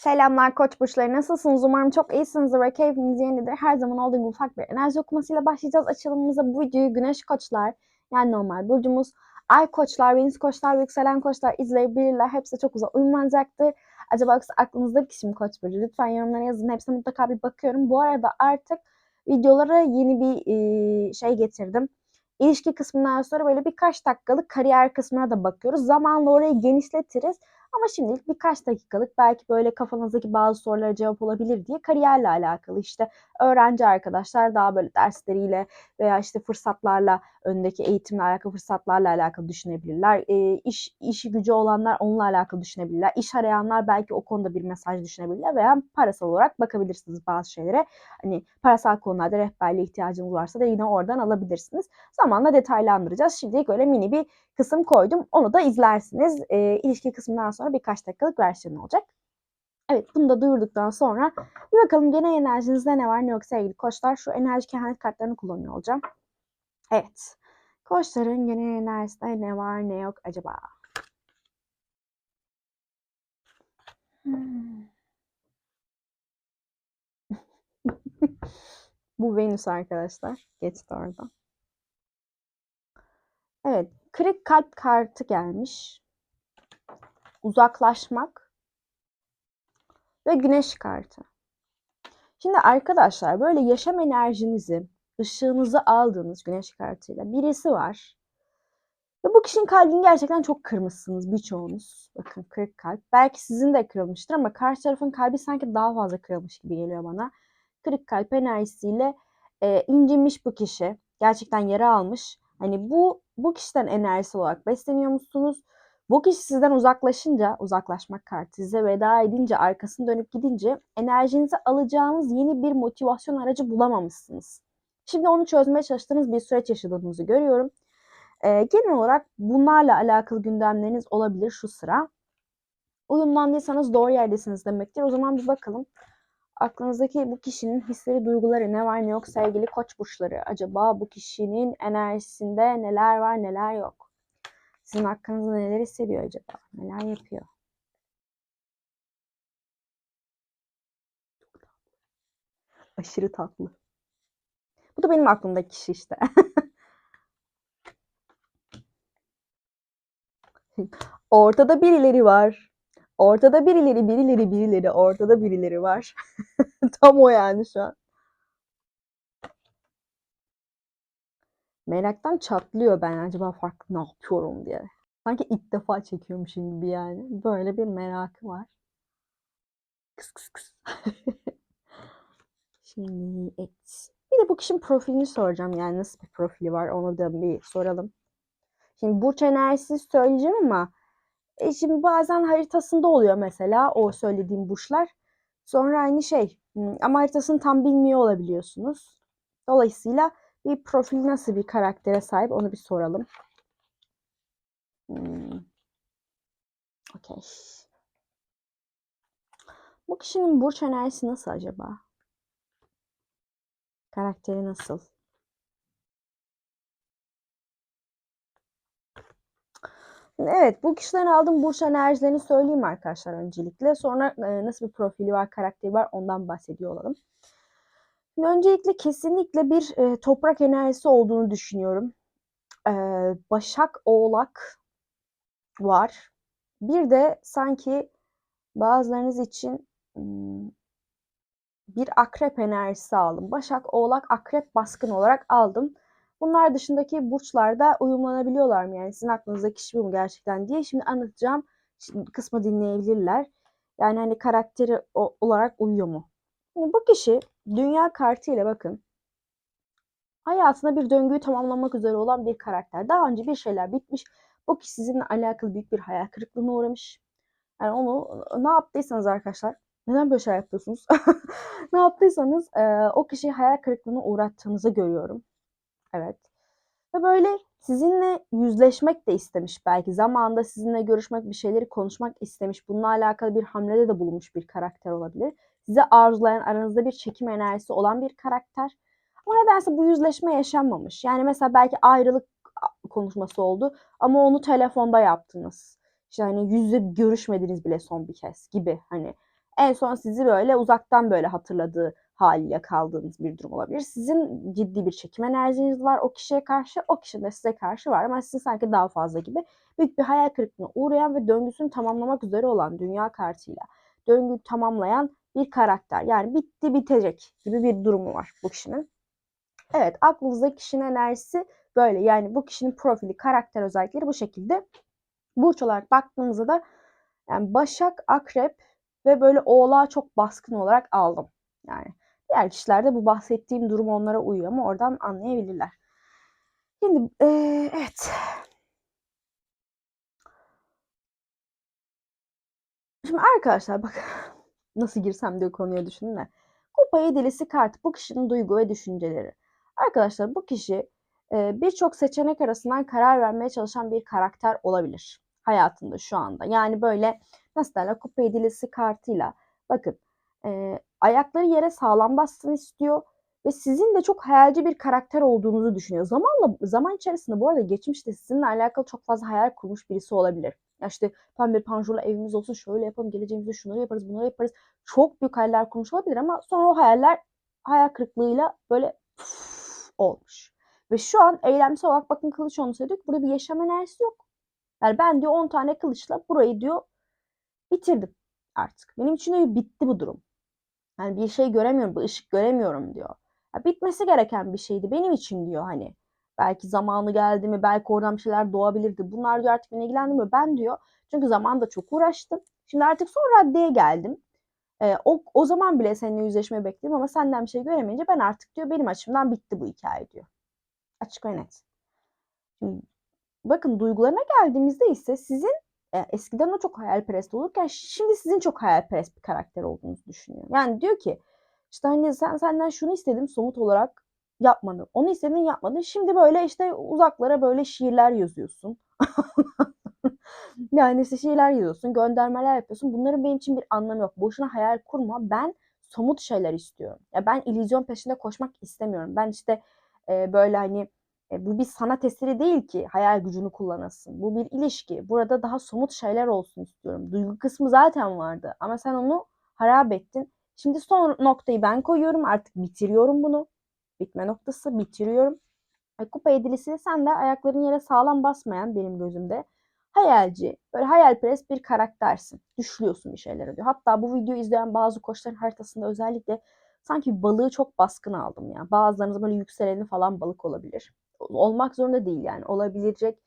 Selamlar Koç burçları nasılsınız? Umarım çok iyisinizdir ve keyfiniz yerindedir. Her zaman olduğu gibi ufak bir enerji okumasıyla başlayacağız açılımımıza. Bu videoyu Güneş Koçlar yani normal burcumuz, Ay Koçlar, Venüs Koçlar, Yükselen Koçlar izleyebilirler. Hepsi çok güzel uyumlanacaktır. Acaba yoksa aklınızda kişi mi Koç burcu? Lütfen yorumlara yazın. Hepsine mutlaka bir bakıyorum. Bu arada artık videolara yeni bir şey getirdim. İlişki kısmından sonra böyle birkaç dakikalık kariyer kısmına da bakıyoruz. Zamanla orayı genişletiriz. Ama şimdilik birkaç dakikalık belki böyle kafanızdaki bazı sorulara cevap olabilir diye kariyerle alakalı işte öğrenci arkadaşlar daha böyle dersleriyle veya işte fırsatlarla öndeki eğitimle alakalı fırsatlarla alakalı düşünebilirler. E, iş işi gücü olanlar onunla alakalı düşünebilirler. İş arayanlar belki o konuda bir mesaj düşünebilirler veya parasal olarak bakabilirsiniz bazı şeylere. Hani parasal konularda rehberliğe ihtiyacınız varsa da yine oradan alabilirsiniz. Zamanla detaylandıracağız. Şimdilik öyle mini bir kısım koydum. Onu da izlersiniz. E, ilişki kısmından sonra birkaç dakikalık versiyon olacak. Evet bunu da duyurduktan sonra bir bakalım genel enerjinizde ne var ne yok sevgili koçlar. Şu enerji kehanet kartlarını kullanıyor olacağım. Evet. Koçların genel enerjisinde ne var ne yok acaba? Hmm. Bu Venüs arkadaşlar. Geçti oradan. Evet. Kırık kalp kartı gelmiş. Uzaklaşmak. Ve güneş kartı. Şimdi arkadaşlar böyle yaşam enerjinizi, ışığınızı aldığınız güneş kartıyla birisi var. Ve bu kişinin kalbini gerçekten çok kırmışsınız birçoğunuz. Bakın kırık kalp. Belki sizin de kırılmıştır ama karşı tarafın kalbi sanki daha fazla kırılmış gibi geliyor bana. Kırık kalp enerjisiyle e, incinmiş bu kişi. Gerçekten yara almış. Hani bu bu kişiden enerjisi olarak besleniyor musunuz? Bu kişi sizden uzaklaşınca, uzaklaşmak kartı size veda edince, arkasını dönüp gidince enerjinizi alacağınız yeni bir motivasyon aracı bulamamışsınız. Şimdi onu çözmeye çalıştığınız bir süreç yaşadığınızı görüyorum. Ee, genel olarak bunlarla alakalı gündemleriniz olabilir şu sıra. Uyumlandıysanız doğru yerdesiniz demektir. O zaman bir bakalım. Aklınızdaki bu kişinin hisleri, duyguları ne var ne yok sevgili koç burçları. Acaba bu kişinin enerjisinde neler var neler yok? Sizin hakkınızda neler hissediyor acaba? Neler yapıyor? Aşırı tatlı. Bu da benim aklımdaki kişi işte. Ortada birileri var. Ortada birileri, birileri, birileri, ortada birileri var. Tam o yani şu an. Meraktan çatlıyor ben acaba farklı ne yapıyorum diye. Sanki ilk defa çekiyormuşum gibi yani. Böyle bir merakı var. Kıs kıs kıs. Şimdi et. Bir de bu kişinin profilini soracağım. Yani nasıl bir profili var onu da bir soralım. Şimdi burç enerjisi söyleyeceğim ama e şimdi bazen haritasında oluyor mesela o söylediğim burçlar. Sonra aynı şey ama haritasını tam bilmiyor olabiliyorsunuz. Dolayısıyla bir profil nasıl bir karaktere sahip onu bir soralım. Hmm. Okey. Bu kişinin burç enerjisi nasıl acaba? Karakteri nasıl? Evet, bu kişiden aldığım burç enerjilerini söyleyeyim arkadaşlar öncelikle. Sonra e, nasıl bir profili var, karakteri var ondan bahsediyor olalım. Öncelikle kesinlikle bir e, toprak enerjisi olduğunu düşünüyorum. E, Başak, Oğlak var. Bir de sanki bazılarınız için bir akrep enerjisi aldım. Başak, Oğlak, Akrep baskın olarak aldım. Bunlar dışındaki burçlarda uyumlanabiliyorlar mı? Yani sizin aklınızdaki kişi bu mu gerçekten diye. Şimdi anlatacağım kısmı dinleyebilirler. Yani hani karakteri olarak uyuyor mu? Şimdi bu kişi dünya kartı ile bakın hayatında bir döngüyü tamamlamak üzere olan bir karakter. Daha önce bir şeyler bitmiş. Bu kişi sizinle alakalı büyük bir hayal kırıklığına uğramış. Yani onu ne yaptıysanız arkadaşlar neden böyle şey yapıyorsunuz? ne yaptıysanız e, o kişiyi hayal kırıklığına uğrattığınızı görüyorum. Evet. Ve böyle sizinle yüzleşmek de istemiş belki. Zamanında sizinle görüşmek, bir şeyleri konuşmak istemiş. Bununla alakalı bir hamlede de bulunmuş bir karakter olabilir. Size arzulayan, aranızda bir çekim enerjisi olan bir karakter. Ama nedense bu yüzleşme yaşanmamış. Yani mesela belki ayrılık konuşması oldu ama onu telefonda yaptınız. İşte hani yüzle görüşmediniz bile son bir kez gibi hani En son sizi böyle uzaktan böyle hatırladığı haliyle kaldığınız bir durum olabilir. Sizin ciddi bir çekim enerjiniz var o kişiye karşı, o kişinin de size karşı var ama sizin sanki daha fazla gibi büyük bir hayal kırıklığına uğrayan ve döngüsünü tamamlamak üzere olan dünya kartıyla döngü tamamlayan bir karakter. Yani bitti bitecek gibi bir durumu var bu kişinin. Evet aklınızdaki kişinin enerjisi böyle. Yani bu kişinin profili, karakter özellikleri bu şekilde. Burç olarak baktığımızda da yani Başak, Akrep ve böyle Oğlağı çok baskın olarak aldım. Yani diğer kişilerde bu bahsettiğim durum onlara uyuyor ama oradan anlayabilirler. Şimdi ee, evet. Şimdi arkadaşlar bak nasıl girsem diye konuya düşünün de. Kupa yedilisi kart bu kişinin duygu ve düşünceleri. Arkadaşlar bu kişi e, birçok seçenek arasından karar vermeye çalışan bir karakter olabilir hayatında şu anda. Yani böyle nasıl derler kupa yedilisi kartıyla bakın e, ayakları yere sağlam bassın istiyor ve sizin de çok hayalci bir karakter olduğunuzu düşünüyor. Zamanla zaman içerisinde bu arada geçmişte sizinle alakalı çok fazla hayal kurmuş birisi olabilir. Ya işte pembe panjurla evimiz olsun şöyle yapalım geleceğimizde şunları yaparız bunları yaparız. Çok büyük hayaller kurmuş olabilir ama sonra o hayaller hayal kırıklığıyla böyle olmuş. Ve şu an eylemsel olarak bakın kılıç onu söylüyor ki burada bir yaşam enerjisi yok. Yani ben diyor 10 tane kılıçla burayı diyor bitirdim artık. Benim için diyor bitti bu durum. Yani bir şey göremiyorum, bir ışık göremiyorum diyor. Ya bitmesi gereken bir şeydi benim için diyor hani. Belki zamanı geldi mi, belki oradan bir şeyler doğabilirdi. Bunlar diyor artık beni ilgilendirmiyor. Ben diyor çünkü zamanında çok uğraştım. Şimdi artık son raddeye geldim. E, o, o zaman bile seninle yüzleşmeyi bekledim ama senden bir şey göremeyince ben artık diyor benim açımdan bitti bu hikaye diyor. Açık ve net. Bakın duygularına geldiğimizde ise sizin e, eskiden o çok hayalperest olurken şimdi sizin çok hayalperest bir karakter olduğunuzu düşünüyor. Yani diyor ki işte hani sen senden şunu istedim somut olarak yapmadın. Onu istedin yapmadın. Şimdi böyle işte uzaklara böyle şiirler yazıyorsun. yani işte şiirler yazıyorsun, göndermeler yapıyorsun. Bunların benim için bir anlamı yok. Boşuna hayal kurma. Ben somut şeyler istiyorum. Ya ben illüzyon peşinde koşmak istemiyorum. Ben işte e, böyle hani e, bu bir sanat eseri değil ki hayal gücünü kullanasın. Bu bir ilişki. Burada daha somut şeyler olsun istiyorum. Duygu kısmı zaten vardı ama sen onu harap ettin. Şimdi son noktayı ben koyuyorum. Artık bitiriyorum bunu. Bitme noktası bitiriyorum. E, kupa edilisi sen de ayakların yere sağlam basmayan benim gözümde hayalci, böyle hayalperest bir karaktersin. Düşlüyorsun bir şeylere diyor. Hatta bu videoyu izleyen bazı koçların haritasında özellikle sanki balığı çok baskın aldım ya. Bazılarınız böyle yükseleni falan balık olabilir. Olmak zorunda değil yani. Olabilecek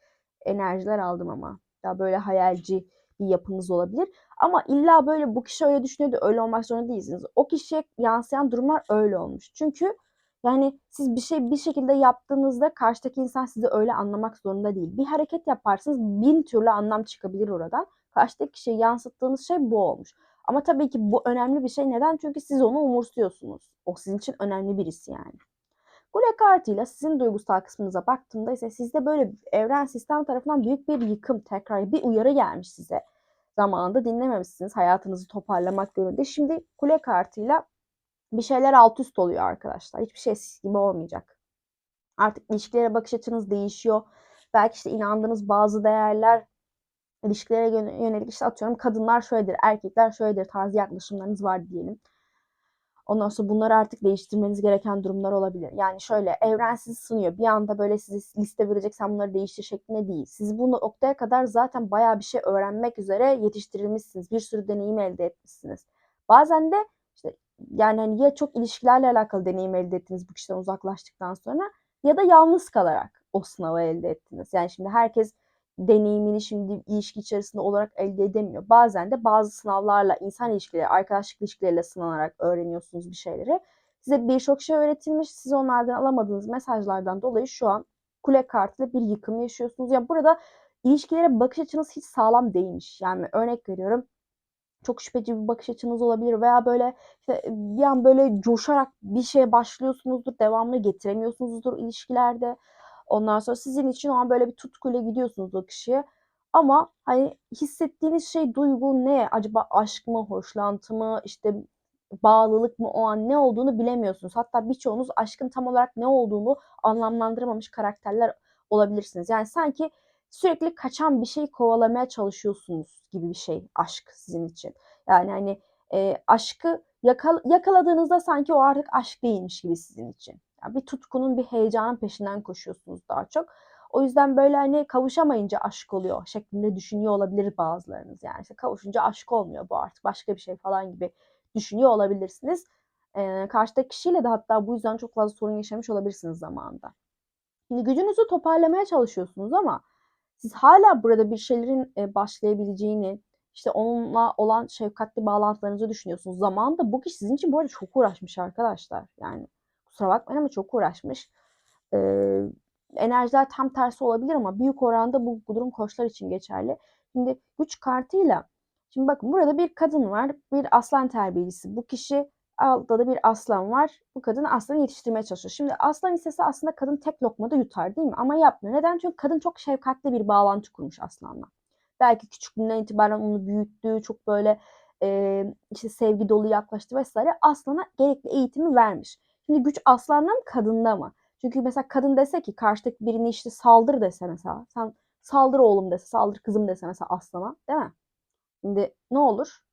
enerjiler aldım ama. Ya böyle hayalci bir yapınız olabilir. Ama illa böyle bu kişi öyle düşünüyor da öyle olmak zorunda değilsiniz. O kişiye yansıyan durumlar öyle olmuş. Çünkü yani siz bir şey bir şekilde yaptığınızda karşıdaki insan sizi öyle anlamak zorunda değil. Bir hareket yaparsınız bin türlü anlam çıkabilir oradan. Karşıdaki kişiye yansıttığınız şey bu olmuş. Ama tabii ki bu önemli bir şey. Neden? Çünkü siz onu umursuyorsunuz. O sizin için önemli birisi yani. Gule kartıyla sizin duygusal kısmınıza baktığımda ise sizde böyle evren sistem tarafından büyük bir yıkım, tekrar bir uyarı gelmiş size. Zamanında dinlememişsiniz hayatınızı toparlamak yönünde. Şimdi kule kartıyla bir şeyler alt üst oluyor arkadaşlar. Hiçbir şey eskisi gibi olmayacak. Artık ilişkilere bakış açınız değişiyor. Belki işte inandığınız bazı değerler ilişkilere yönelik işte atıyorum kadınlar şöyledir, erkekler şöyledir tarzı yaklaşımlarınız var diyelim. Ondan sonra bunları artık değiştirmeniz gereken durumlar olabilir. Yani şöyle evren sizi sınıyor. Bir anda böyle sizi liste verecek sen bunları değiştir şeklinde değil. Siz bu noktaya kadar zaten bayağı bir şey öğrenmek üzere yetiştirilmişsiniz. Bir sürü deneyim elde etmişsiniz. Bazen de işte yani hani ya çok ilişkilerle alakalı deneyim elde ettiniz bu kişiden uzaklaştıktan sonra ya da yalnız kalarak o sınavı elde ettiniz. Yani şimdi herkes deneyimini şimdi ilişki içerisinde olarak elde edemiyor. Bazen de bazı sınavlarla, insan ilişkileri, arkadaşlık ilişkileriyle sınanarak öğreniyorsunuz bir şeyleri. Size birçok şey öğretilmiş. Siz onlardan alamadığınız mesajlardan dolayı şu an kule kartıyla bir yıkım yaşıyorsunuz. Yani burada ilişkilere bakış açınız hiç sağlam değilmiş. Yani örnek veriyorum çok şüpheci bir bakış açınız olabilir veya böyle işte bir an böyle coşarak bir şeye başlıyorsunuzdur, devamlı getiremiyorsunuzdur ilişkilerde. Ondan sonra sizin için o an böyle bir tutkuyla gidiyorsunuz o kişiye. Ama hani hissettiğiniz şey duygu ne? Acaba aşk mı, hoşlantı mı, işte bağlılık mı o an ne olduğunu bilemiyorsunuz. Hatta birçoğunuz aşkın tam olarak ne olduğunu anlamlandıramamış karakterler olabilirsiniz. Yani sanki sürekli kaçan bir şey kovalamaya çalışıyorsunuz gibi bir şey aşk sizin için. Yani hani e, aşkı yakal yakaladığınızda sanki o artık aşk değilmiş gibi sizin için. Yani bir tutkunun, bir heyecanın peşinden koşuyorsunuz daha çok. O yüzden böyle hani kavuşamayınca aşk oluyor şeklinde düşünüyor olabilir bazılarınız. Yani işte kavuşunca aşk olmuyor bu artık başka bir şey falan gibi düşünüyor olabilirsiniz. Ee, karşıdaki kişiyle de hatta bu yüzden çok fazla sorun yaşamış olabilirsiniz zamanında. Şimdi gücünüzü toparlamaya çalışıyorsunuz ama siz hala burada bir şeylerin başlayabileceğini, işte onunla olan şefkatli bağlantılarınızı düşünüyorsunuz. Zamanında bu kişi sizin için bu arada çok uğraşmış arkadaşlar. Yani kusura bakmayın ama çok uğraşmış. Ee, enerjiler tam tersi olabilir ama büyük oranda bu, durum koçlar için geçerli. Şimdi güç kartıyla şimdi bakın burada bir kadın var, bir aslan terbiyecisi. Bu kişi altta da bir aslan var. Bu kadın aslanı yetiştirmeye çalışıyor. Şimdi aslan istese aslında kadın tek lokmada yutar değil mi? Ama yapmıyor. Neden? Çünkü kadın çok şefkatli bir bağlantı kurmuş aslanla. Belki küçüklüğünden itibaren onu büyüttü, çok böyle e, işte sevgi dolu yaklaştı vesaire. Aslana gerekli eğitimi vermiş. Şimdi güç aslanda mı kadında mı? Çünkü mesela kadın dese ki karşıdaki birini işte saldır dese mesela. Sen saldır oğlum dese, saldır kızım dese mesela aslana değil mi? Şimdi ne olur?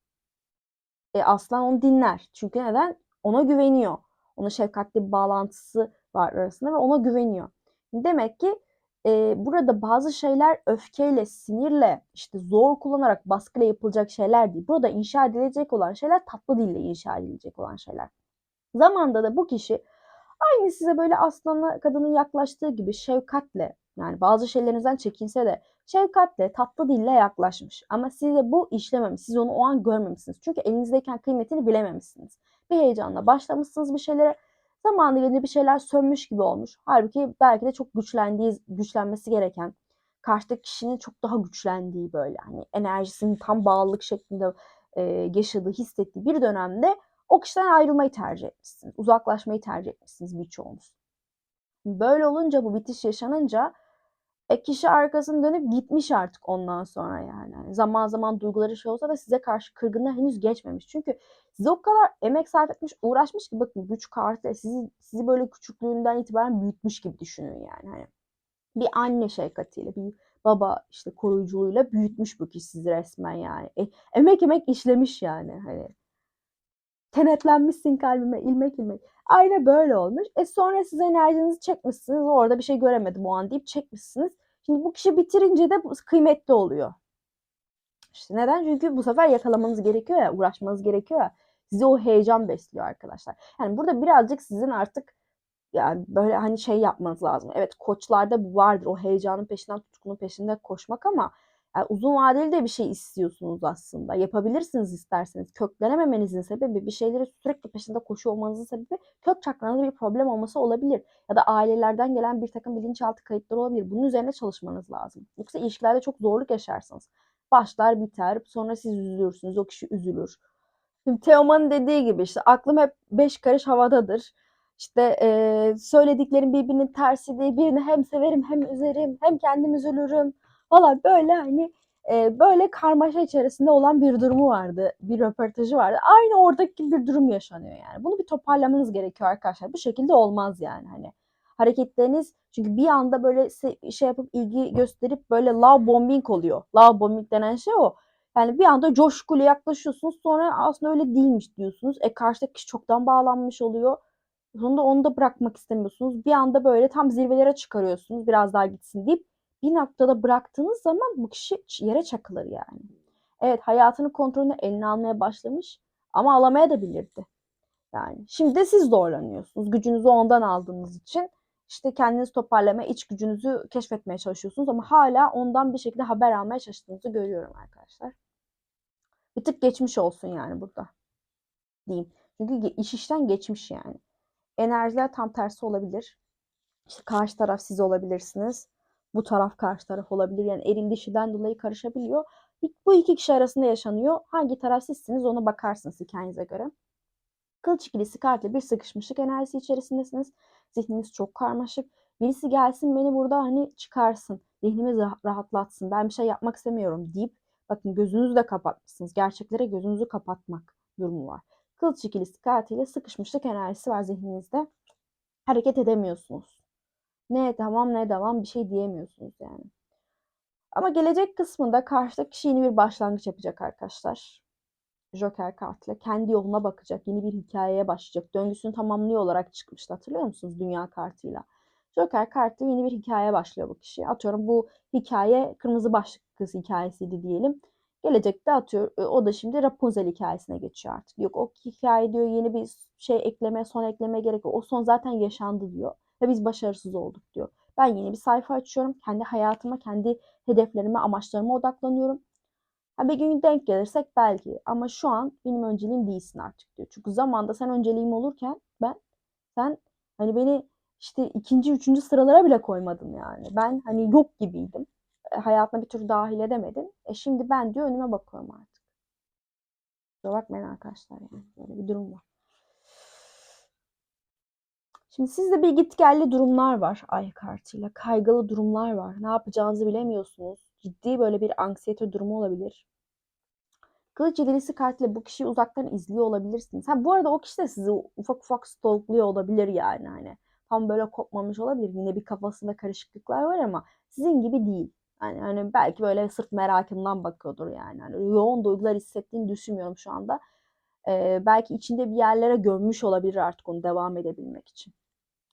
E, aslan onu dinler. Çünkü neden? Ona güveniyor. Ona şefkatli bir bağlantısı var arasında ve ona güveniyor. Demek ki e, burada bazı şeyler öfkeyle, sinirle, işte zor kullanarak, baskıyla yapılacak şeyler değil. Burada inşa edilecek olan şeyler tatlı dille inşa edilecek olan şeyler. Zamanda da bu kişi aynı size böyle aslana kadının yaklaştığı gibi şefkatle yani bazı şeylerinizden çekinse de şefkatle, tatlı dille yaklaşmış. Ama size bu işlememiş. Siz onu o an görmemişsiniz. Çünkü elinizdeyken kıymetini bilememişsiniz. Bir heyecanla başlamışsınız bir şeylere. Zamanı gelince bir şeyler sönmüş gibi olmuş. Halbuki belki de çok güçlendiği, güçlenmesi gereken, karşıdaki kişinin çok daha güçlendiği böyle hani enerjisinin tam bağlılık şeklinde e, yaşadığı, hissettiği bir dönemde o kişiden ayrılmayı tercih etmişsiniz. Uzaklaşmayı tercih etmişsiniz birçoğunuz. Böyle olunca bu bitiş yaşanınca e, kişi arkasını dönüp gitmiş artık ondan sonra yani. yani. Zaman zaman duyguları şey olsa da size karşı kırgınlığı henüz geçmemiş. Çünkü size o kadar emek sarf etmiş, uğraşmış ki bakın güç kartı sizi, sizi böyle küçüklüğünden itibaren büyütmüş gibi düşünün yani. Hani bir anne şefkatiyle, bir baba işte koruyuculuğuyla büyütmüş bu kişi sizi resmen yani. E, emek emek işlemiş yani hani. Kenetlenmişsin kalbime ilmek ilmek. Aynı böyle olmuş. E sonra siz enerjinizi çekmişsiniz. Orada bir şey göremedim o an deyip çekmişsiniz. Şimdi bu kişi bitirince de kıymetli oluyor. İşte neden? Çünkü bu sefer yakalamanız gerekiyor ya, uğraşmanız gerekiyor ya. Size o heyecan besliyor arkadaşlar. Yani burada birazcık sizin artık yani böyle hani şey yapmanız lazım. Evet koçlarda bu vardır. O heyecanın peşinden, tutkunun peşinde koşmak ama yani uzun vadeli de bir şey istiyorsunuz aslında. Yapabilirsiniz isterseniz. Köklenememenizin sebebi bir şeyleri sürekli peşinde koşuyor olmanızın sebebi kök çakranızda bir problem olması olabilir. Ya da ailelerden gelen bir takım bilinçaltı kayıtları olabilir. Bunun üzerine çalışmanız lazım. Yoksa ilişkilerde çok zorluk yaşarsınız. Başlar biter, sonra siz üzülürsünüz, o kişi üzülür. Şimdi Teoman'ın dediği gibi işte aklım hep beş karış havadadır. İşte e, söylediklerim birbirinin tersidir. Birini hem severim hem üzerim, hem kendim üzülürüm falan böyle hani e, böyle karmaşa içerisinde olan bir durumu vardı. Bir röportajı vardı. Aynı oradaki bir durum yaşanıyor yani. Bunu bir toparlamanız gerekiyor arkadaşlar. Bu şekilde olmaz yani hani. Hareketleriniz çünkü bir anda böyle şey yapıp ilgi gösterip böyle love bombing oluyor. Love bombing denen şey o. Yani bir anda coşkuyla yaklaşıyorsunuz sonra aslında öyle değilmiş diyorsunuz. E karşıdaki kişi çoktan bağlanmış oluyor. Sonunda onu da bırakmak istemiyorsunuz. Bir anda böyle tam zirvelere çıkarıyorsunuz biraz daha gitsin deyip bir noktada bıraktığınız zaman bu kişi yere çakılır yani. Evet hayatını kontrolünü eline almaya başlamış ama alamaya da bilirdi. Yani şimdi de siz zorlanıyorsunuz. Gücünüzü ondan aldığınız için işte kendinizi toparlamaya, iç gücünüzü keşfetmeye çalışıyorsunuz ama hala ondan bir şekilde haber almaya çalıştığınızı görüyorum arkadaşlar. Bir tık geçmiş olsun yani burada. Diyeyim. Çünkü iş işten geçmiş yani. Enerjiler tam tersi olabilir. İşte karşı taraf siz olabilirsiniz bu taraf karşı taraf olabilir. Yani eril dişiden dolayı karışabiliyor. Bu iki kişi arasında yaşanıyor. Hangi taraf sizsiniz ona bakarsınız hikayenize göre. Kılıç ikilisi kartla bir sıkışmışlık enerjisi içerisindesiniz. Zihniniz çok karmaşık. Birisi gelsin beni burada hani çıkarsın. Zihnimi rahatlatsın. Ben bir şey yapmak istemiyorum deyip bakın gözünüzü de kapatmışsınız. Gerçeklere gözünüzü kapatmak durumu var. Kılıç ikilisi kartıyla sıkışmışlık enerjisi var zihninizde. Hareket edemiyorsunuz. Ne tamam ne devam bir şey diyemiyorsunuz yani. Ama gelecek kısmında karşıdaki kişi yeni bir başlangıç yapacak arkadaşlar. Joker kartıyla kendi yoluna bakacak. Yeni bir hikayeye başlayacak. Döngüsünü tamamlıyor olarak çıkmıştı. Hatırlıyor musunuz dünya kartıyla? Joker kartı yeni bir hikayeye başlıyor bu kişi. Atıyorum bu hikaye kırmızı başlıklı kız hikayesiydi diyelim. Gelecekte atıyor. O da şimdi Rapunzel hikayesine geçiyor artık. Yok o hikaye diyor yeni bir şey ekleme, son ekleme gerek. O son zaten yaşandı diyor. Ve biz başarısız olduk diyor. Ben yeni bir sayfa açıyorum. Kendi hayatıma, kendi hedeflerime, amaçlarıma odaklanıyorum. Ha bir gün denk gelirsek belki ama şu an benim önceliğim değilsin artık diyor. Çünkü zamanda sen önceliğim olurken ben sen hani beni işte ikinci, üçüncü sıralara bile koymadın yani. Ben hani yok gibiydim. E, hayatına bir tür dahil edemedin. E şimdi ben diyor önüme bakıyorum artık. Bakmayın arkadaşlar yani. Böyle bir durum var. Şimdi sizde bir gitgelli durumlar var ay kartıyla. Kaygılı durumlar var. Ne yapacağınızı bilemiyorsunuz. Ciddi böyle bir anksiyete durumu olabilir. Kılıç yedilisi kartıyla bu kişiyi uzaktan izliyor olabilirsiniz. Ha, bu arada o kişi de sizi ufak ufak stalkluyor olabilir yani. Hani tam böyle kopmamış olabilir. Yine bir kafasında karışıklıklar var ama sizin gibi değil. Yani hani belki böyle sırf merakından bakıyordur yani. Hani yoğun duygular hissettiğini düşünmüyorum şu anda. Ee, belki içinde bir yerlere gömmüş olabilir artık onu devam edebilmek için.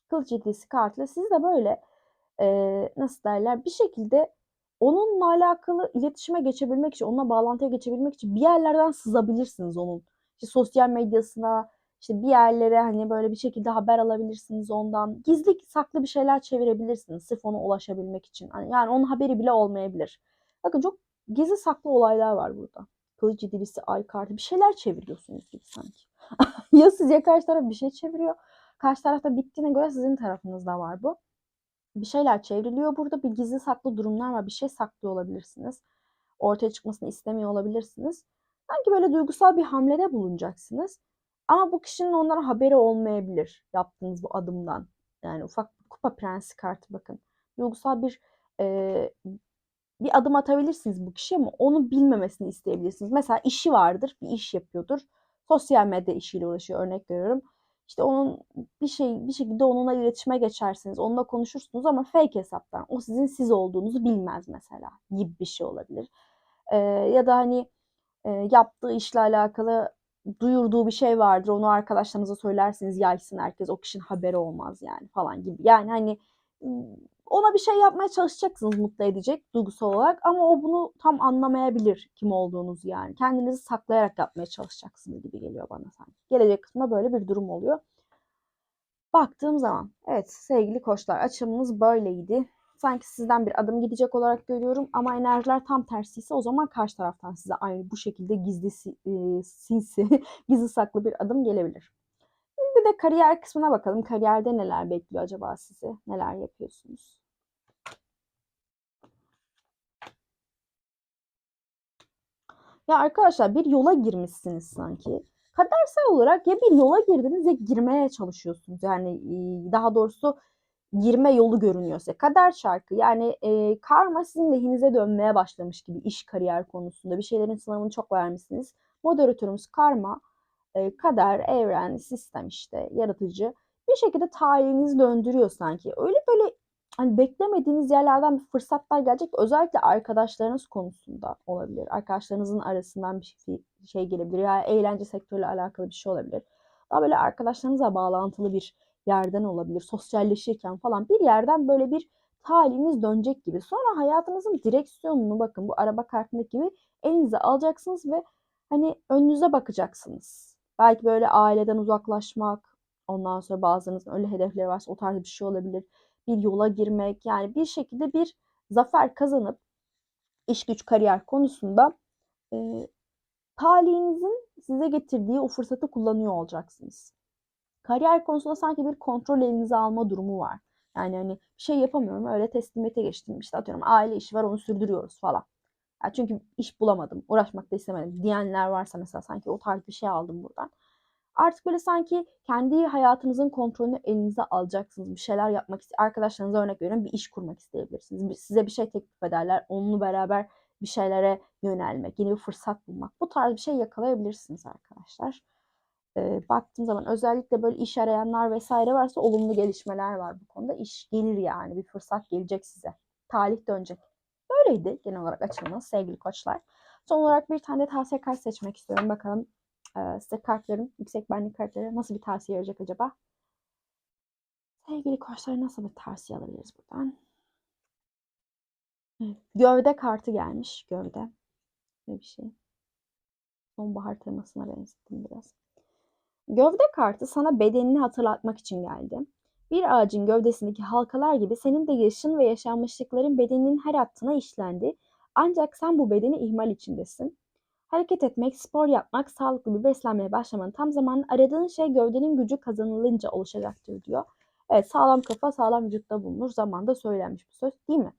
Kılıç yedilisi kartıyla siz de böyle e, nasıl derler bir şekilde onunla alakalı iletişime geçebilmek için, onunla bağlantıya geçebilmek için bir yerlerden sızabilirsiniz onun. İşte sosyal medyasına, işte bir yerlere hani böyle bir şekilde haber alabilirsiniz ondan. Gizli saklı bir şeyler çevirebilirsiniz sırf ona ulaşabilmek için. Hani yani onun haberi bile olmayabilir. Bakın çok gizli saklı olaylar var burada. Kılıç dilisi, ay kartı bir şeyler çeviriyorsunuz gibi sanki. ya siz ya karşı taraf bir şey çeviriyor. Karşı tarafta bittiğine göre sizin tarafınızda var bu bir şeyler çevriliyor. Burada bir gizli saklı durumlar var. Bir şey saklıyor olabilirsiniz. Ortaya çıkmasını istemiyor olabilirsiniz. Sanki böyle duygusal bir hamlede bulunacaksınız. Ama bu kişinin onlara haberi olmayabilir yaptığınız bu adımdan. Yani ufak kupa prensi kartı bakın. Duygusal bir e, bir adım atabilirsiniz bu kişiye ama onu bilmemesini isteyebilirsiniz. Mesela işi vardır, bir iş yapıyordur. Sosyal medya işiyle uğraşıyor örnek veriyorum. İşte onun bir şey bir şekilde onunla iletişime geçersiniz. Onunla konuşursunuz ama fake hesaptan. O sizin siz olduğunuzu bilmez mesela gibi bir şey olabilir. Ee, ya da hani e, yaptığı işle alakalı duyurduğu bir şey vardır. Onu arkadaşlarınıza söylersiniz yaysın herkes. O kişinin haberi olmaz yani falan gibi. Yani hani ona bir şey yapmaya çalışacaksınız mutlu edecek duygusal olarak ama o bunu tam anlamayabilir kim olduğunuzu yani. Kendinizi saklayarak yapmaya çalışacaksınız gibi geliyor bana sanki. Gelecek kısmında böyle bir durum oluyor. Baktığım zaman evet sevgili koçlar açımımız böyleydi. Sanki sizden bir adım gidecek olarak görüyorum ama enerjiler tam tersiyse o zaman karşı taraftan size aynı bu şekilde gizli e, sinsi, gizli saklı bir adım gelebilir. Bir de kariyer kısmına bakalım. Kariyerde neler bekliyor acaba sizi? Neler yapıyorsunuz? Ya arkadaşlar bir yola girmişsiniz sanki. Kadersel olarak ya bir yola girdiniz ya girmeye çalışıyorsunuz. Yani daha doğrusu girme yolu görünüyor size. Kader şarkı yani e, karma sizin lehinize dönmeye başlamış gibi iş kariyer konusunda bir şeylerin sınavını çok vermişsiniz. Moderatörümüz karma e, kader, evren, sistem işte yaratıcı bir şekilde talihinizi döndürüyor sanki. Öyle böyle hani beklemediğiniz yerlerden bir fırsatlar gelecek. Özellikle arkadaşlarınız konusunda olabilir. Arkadaşlarınızın arasından bir şey, şey gelebilir. Yani eğlence sektörüyle alakalı bir şey olabilir. Daha böyle arkadaşlarınızla bağlantılı bir yerden olabilir. Sosyalleşirken falan bir yerden böyle bir talihiniz dönecek gibi. Sonra hayatınızın direksiyonunu bakın bu araba kartındaki gibi elinize alacaksınız ve hani önünüze bakacaksınız. Belki böyle aileden uzaklaşmak, ondan sonra bazılarınızın öyle hedefleri varsa o tarz bir şey olabilir. Bir yola girmek yani bir şekilde bir zafer kazanıp iş güç kariyer konusunda e, talihinizin size getirdiği o fırsatı kullanıyor olacaksınız. Kariyer konusunda sanki bir kontrol elinize alma durumu var. Yani hani şey yapamıyorum öyle teslimiyete geçtim işte atıyorum aile işi var onu sürdürüyoruz falan. Yani çünkü iş bulamadım, uğraşmak da istemedim diyenler varsa mesela sanki o tarz bir şey aldım buradan. Artık böyle sanki kendi hayatınızın kontrolünü elinize alacaksınız. Bir şeyler yapmak isteyen arkadaşlarınıza örnek veriyorum bir iş kurmak isteyebilirsiniz. Size bir şey teklif ederler. Onunla beraber bir şeylere yönelmek, yeni bir fırsat bulmak. Bu tarz bir şey yakalayabilirsiniz arkadaşlar. Ee, baktığım zaman özellikle böyle iş arayanlar vesaire varsa olumlu gelişmeler var bu konuda. İş gelir yani bir fırsat gelecek size. Talih dönecek. Böyleydi genel olarak açılımın sevgili koçlar. Son olarak bir tane de tavsiye kart seçmek istiyorum. Bakalım e, size kartların, yüksek benlik kartları nasıl bir tavsiye verecek acaba? Sevgili koçlar nasıl bir tavsiye alabiliriz buradan? Gövde kartı gelmiş. Gövde. Böyle bir şey. Sonbahar temasına benzettim biraz. Gövde kartı sana bedenini hatırlatmak için geldi. Bir ağacın gövdesindeki halkalar gibi senin de yaşın ve yaşanmışlıkların bedeninin her hattına işlendi. Ancak sen bu bedeni ihmal içindesin. Hareket etmek, spor yapmak, sağlıklı bir beslenmeye başlamanın tam zamanı aradığın şey gövdenin gücü kazanılınca oluşacaktır diyor. Evet sağlam kafa sağlam vücutta bulunur. Zamanda söylenmiş bir söz değil mi?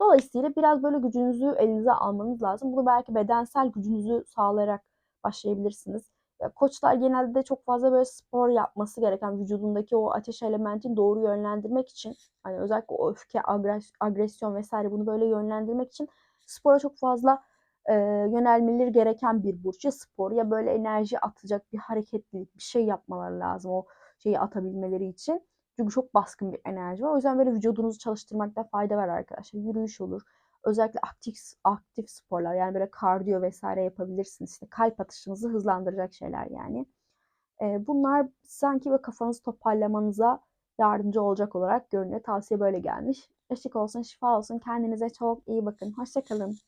Dolayısıyla biraz böyle gücünüzü elinize almanız lazım. Bunu belki bedensel gücünüzü sağlayarak başlayabilirsiniz. Koçlar genelde de çok fazla böyle spor yapması gereken vücudundaki o ateş elementini doğru yönlendirmek için hani özellikle o öfke, agres- agresyon vesaire bunu böyle yönlendirmek için spora çok fazla e, yönelmeleri gereken bir burç. Ya spor ya böyle enerji atacak bir hareketlilik, bir şey yapmaları lazım o şeyi atabilmeleri için. Çünkü çok baskın bir enerji var. O yüzden böyle vücudunuzu çalıştırmakta fayda var arkadaşlar. Yürüyüş olur. Özellikle aktif aktif sporlar yani böyle kardiyo vesaire yapabilirsiniz. İşte kalp atışınızı hızlandıracak şeyler yani. Ee, bunlar sanki böyle kafanızı toparlamanıza yardımcı olacak olarak görünüyor. Tavsiye böyle gelmiş. Işık olsun, şifa olsun. Kendinize çok iyi bakın. Hoşçakalın.